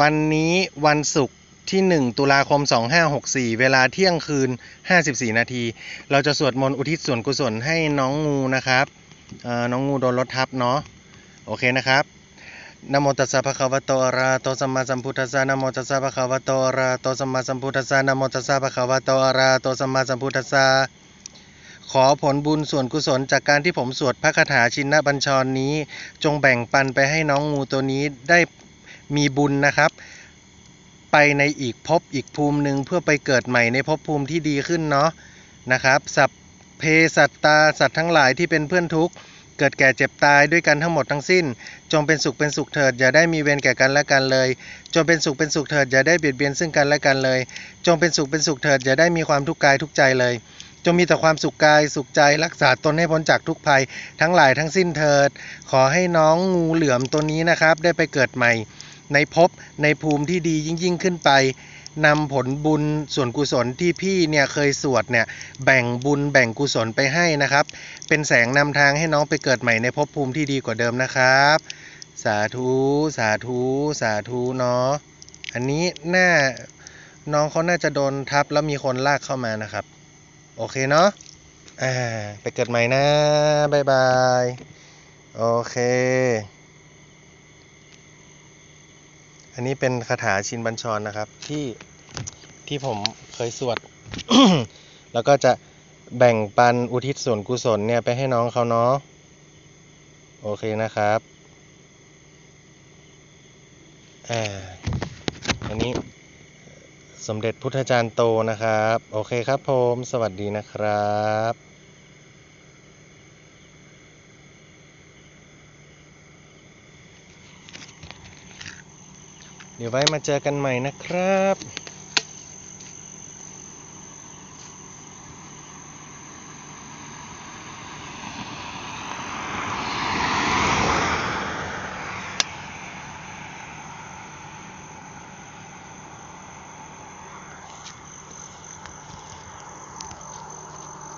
วันนี้วันศุกร์ที่ 1 ตุลาคม 2564 เวลาเที่ยงคืน 54 นาที เราจะสวดมนต์อุทิศส่วนกุศลให้น้องงูนะครับน้องงูโดนรถทับเนาะโอเคนะครับนะโมตัสสะภะคะวะโตอะระหะโตสัมมาสัมพุทธัสสะนะโมตัสสะภะคะวะโตอะระหะโตสัมมาสัมพุทธัสสะนะโมตัสสะภะคะวะโตอะระหะโตสัมมาสัมพุทธัสสะขอผลบุญส่วนกุศลจากการที่ผมสวดพระคาถาชินบัญชรนี้ จงแบ่งปันไปให้น้องงูตัวนี้ได้ มีบุญนะครับ ไปในอีกภพอีกภูมิหนึ่งเพื่อไปเกิดใหม่ในภพภูมิที่ดีขึ้นเนาะนะครับสัพเพสัตตาสัตว์ทั้งหลายที่เป็นเพื่อนทุกข์เกิดแก่เจ็บตายด้วยกันทั้งหมดทั้งสิ้น จงเป็นสุขเป็นสุขเถิดอย่าได้มีเวรแก่กันและกันเลย จงเป็นสุขเป็นสุขเถิดอย่าได้เบียดเบียนซึ่งกันและกันเลย จงเป็นสุขเป็นสุขเถิดอย่าได้มีความทุกข์กายทุกใจเลย จงมีแต่ความสุขกายสุขใจรักษาตนให้พ้นจากทุกภัย ทั้งหลายทั้งสิ้นเถิด ขอให้น้องงูเหลือมตัวนี้นะครับ ได้ไปเกิดใหม่ ในภพในภูมิที่ดียิ่งยิ่งขึ้นไปนำผลบุญส่วนกุศลที่พี่เนี่ยเคยสวดเนี่ยแบ่งบุญแบ่งกุศลไปให้นะครับ เป็นแสงนำทางให้น้องไปเกิดใหม่ในภพภูมิที่ดีกว่าเดิมนะครับ สาธุสาธุสาธุเนาะอันนี้น่าน้องเขาน่าจะโดนทับแล้วมีคนลากเข้ามานะครับ โอเคเนาะอ่าไปเกิดใหม่นะบ๊ายบาย โอเค อันนี้เป็นคาถาชินบัญชรนะครับที่ที่ผมเคยสวด แล้วก็จะแบ่งปันอุทิศส่วนกุศลเนี่ยไปให้น้องเขาเนาะโอเคนะครับอ่าอันนี้สมเด็จพุทธจารย์โตนะครับ โอเคครับผม สวัสดีนะครับ เดี๋ยวไว้มาเจอกันใหม่นะครับ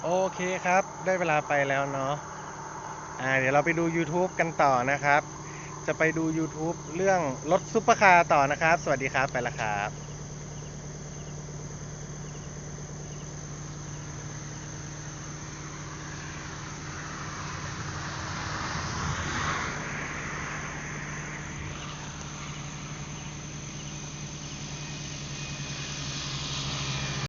โอเคครับ ได้เวลาไปแล้วเนาะ อ่า เดี๋ยวเราไปดู YouTube กันต่อนะครับ จะไปดู YouTube เรื่องรถซุปเปอร์คาร์ต่อนะครับ สวัสดีครับ ไปละครับ